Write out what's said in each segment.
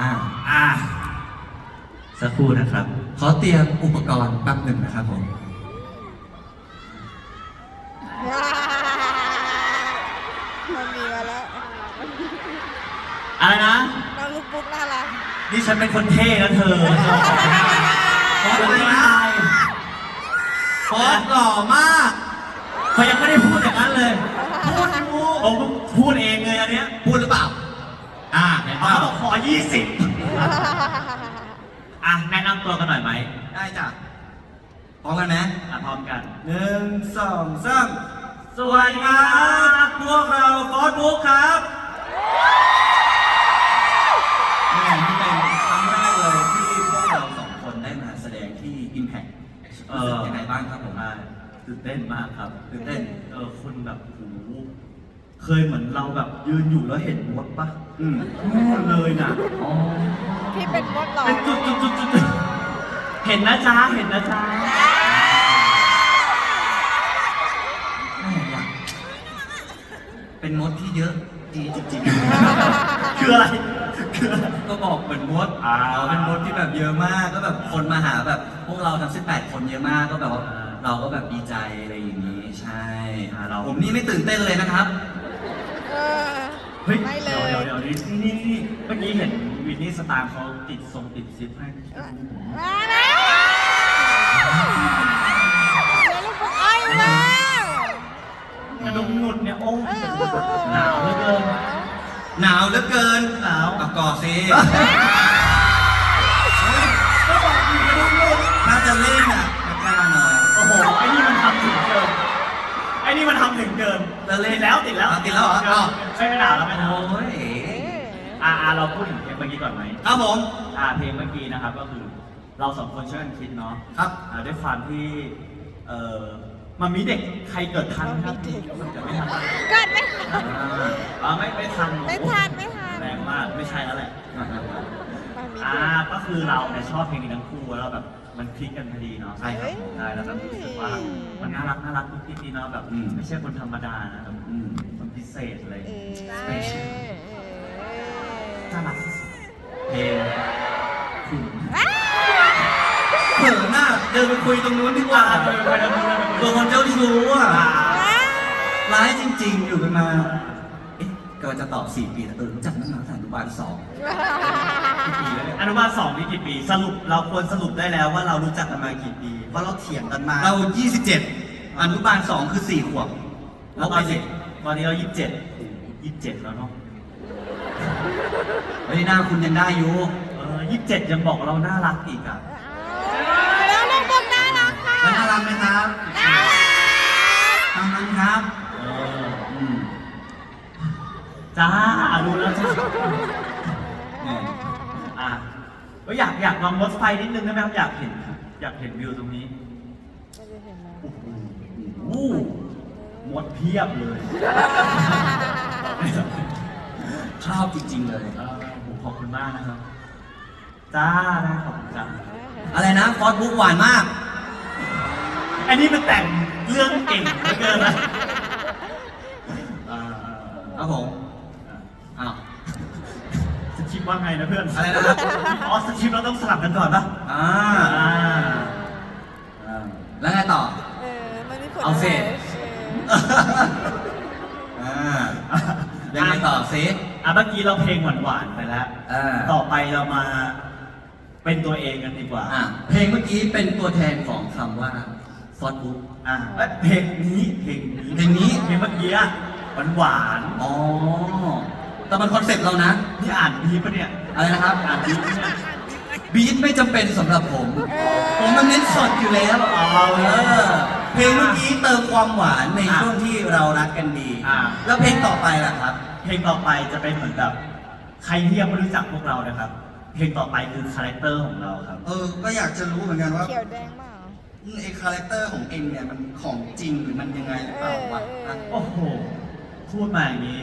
อ่าอะสักครู่นะครับ ขอเตรียมอุปกรณ์แป๊บหนึ่งนะครับผมมันมีมาแล้วอะไรนะน้องลูกปุ๊กน่ารักนี่ฉันเป็นคนเท่นะเธอฟอสอะไรนะฟอสหล่อมากเขายังไม่ได้พูด ยี่สิบอะแนะนำตัวกันหน่อยไหมได้จ้ะพร้อมกันไหมอะพร้อมกันหนึ่งสองสามสวัสดีครับพวกเราฟอสบุ๊กครับนี่นี่เป็นครั้งแรกเลยที่พวกเราสองคนได้มาแสดงที่ Impact เอรู้สึอกยังไงบ้างครับผมใช่ตื่นเต้นมากครับตื่นเต้น เออคุณแบบโอ้โห เคยเหมือนเราแบบยืนอยู่แล้วเห็นมดปะอืมนู่นเลยน่ะอ๋อพี่เป็นมดเหรอเป็นจุดจุดจุดจุดจุดเห็นนะจ๊ะเห็นนะจ๊ะแม่อยากเป็นมดที่เยอะดีจริงคืออะไรคืออะไรๆก็บอกเหมือนมดอ่า เป็นมดที่แบบเยอะมาก ก็แบบคนมาหาแบบ พวกเราทั้ง18 คนเยอะมาก ก็แบบว่าอ่าเราก็แบบดีใจอะไรอย่างนี้ ใช่อ่าเรา ผมนี่ไม่ตื่นเต้นเลยนะครับ เออเฮ้ยไม่เลเดี๋ยวย เดี๋ยวเดี๋ยวนี่นี่นี่เมื่อกี้เห็นวินนี่สตาร์เขาติดทรงติดซิปให้มาแล้วเดี๋ยวลูกปุ๊กอ้อยแล้วกระดุมหนุดเนี่ยโอ้เออเออเออหนาวเหลือเกินหนาวเหลือเกินหนาวประกอบสิก็บอกอยู่กระดุมหนุดถ้าจะเล่นอะกล้าหน่อย โอ้โหไอ้นี่มันทำถึงเกินไอ้นี่มันทำถึงเกิน เล่นติดแล้วติดแล้วอะติดแล้วเหรออ้าว ไม่ไม่หนาวแล้วไม่หนาวโอ้ยอ่าอ่าเราพูดถึงเพลงเมื่อกี้ก่อนไหมครับผม อ่าเพลงเมื่อกี้นะครับก็คือเราสองคนช่วยกันคิดเนาะครับ อ่าด้วยความที่เอ่อมันมีเด็กใครเกิดทันครับเกิดไม่ทันเกิดไม่ทันอ่าไม่ไม่ทันไม่ทันไม่ทัน แรงมากไม่ใช่แล้วแหละ มันมีอ่าเด็กก็คือเราเนี่ยชอบเพลงนี้ทั้งคู่แล้วแบบมันคลิกกันพอดีเนาะใช่ครับใช่แล้วแบบรู้สึกว่ามันน่ารักน่ารักทุกทีดีเนาะแบบอืมไม่ใช่คนธรรมดานะแบบอืมคนพิเศษอะไรเออน่ารักที่สุดเพลงคุณเขินหน้าเดินไปคุยตรงนู้นดีกว่าไปไปไปไปไปตัวคนเจ้าชู้อะอ่าร้ายจริง ๆ อยู่กันมาเอ๊ะกำ ลังจะตอบ 4 ปีแต่เออรู้จักตั้งแต่อนุบาลสองกี่ปีแล้วเนี่ยอนุบาลสองนี่กี่ปี สรุปเราควรสรุปได้แล้วว่าเรารู้จักกันมากี่ปีเพราะเราเถียงกันมาเรา 27 อนุบาล2คือ 4 ขวบแล้วตอนนี้ตอนนี้เรายี่สิบเจ็ดยี่สิบเจ็ดแล้วเนาะเฮ้ยหน้าคุณยังได้อยู่เออยี่สิบเจ็ดยังบอกเราน่ารักอีกอะ แล้วลูกปุ๊กน่ารักค่ะ แล้วน่ารักไหมครับ น่ารัก ตามนั้นครับ เออ อืม จ้ารู้แล้วจ้าอืมอะก็อยากอยากลองรถไฟนิดนึงได้ไหมครับอยากเห็น อยากเห็นวิวตรงนี้โอ้โหโอ้โหหมดเพียบเลย ชอบจริง ๆ เลยเออผมขอบคุณมากนะครับ จ้าได้ขอบคุณจ้าอะไรนะฟอสบุ๊กหวานมาก อันนี้มันแต่งเรื่องเก่งเหลือเกินนะอ่าครับผมอ้าวสคริปต์ ว่าไงนะเพื่อนอะไรนะครับอ๋อสคริปต์เราต้องสลับกันก่อนปะอ่าอ่าอ่าแล้วไงต่อ เออ มันมีผลเอาสิเอออ่ายังไงต่อเซฟออะเมื่อกี้เราเพลงหวานๆไปแล้ว อ่า ต่อไปเรามาเป็นตัวเองกันดีกว่า อะเพลงเมื่อกี้เป็นตัวแทนของคำว่าฟอดบุ๊ก อะแล้วเพลงนี้เพลงนี้เพลงนี้ เพลงเมื่อกี้อะหวานอ๋อ แต่มันคอนเซ็ปต์เรานะๆนี่อ่านบีบปะเนี่ย อะไรนะครับ อ่านบีบปะเนี่ยบีทไม่จำเป็นสำหรับผมเออผมมันเน้นสดอยู่แล้วอ๋อเออเพลงเมื่อกี้เติมความหวานในอะช่วงที่เรารักกันดี อะ แล้วเพลงต่อไปล่ะครับ เพลงต่อไปจะเป็นเหมือนแบบใครที่ยังไม่รู้จักพวกเรานะครับ เพลงต่อไปคือคาแรคเตอร์ของเราครับ เออ ก็อยากจะรู้เหมือนกันว่าเขียวแดงเปล่า ไอ้คาแรคเตอร์ของเองเนี่ยมันของจริงหรือมันยังไงหรือเปล่าวะเอออะโอ้โห พูดมาอย่างนี้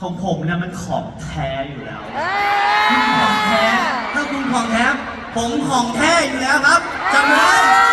ของผมเนี่ยมันของแท้อยู่แล้วเอคุณของแท้ ถ้าคุณของแท้ ผมของแท้อยู่แล้วครับจำไว้อ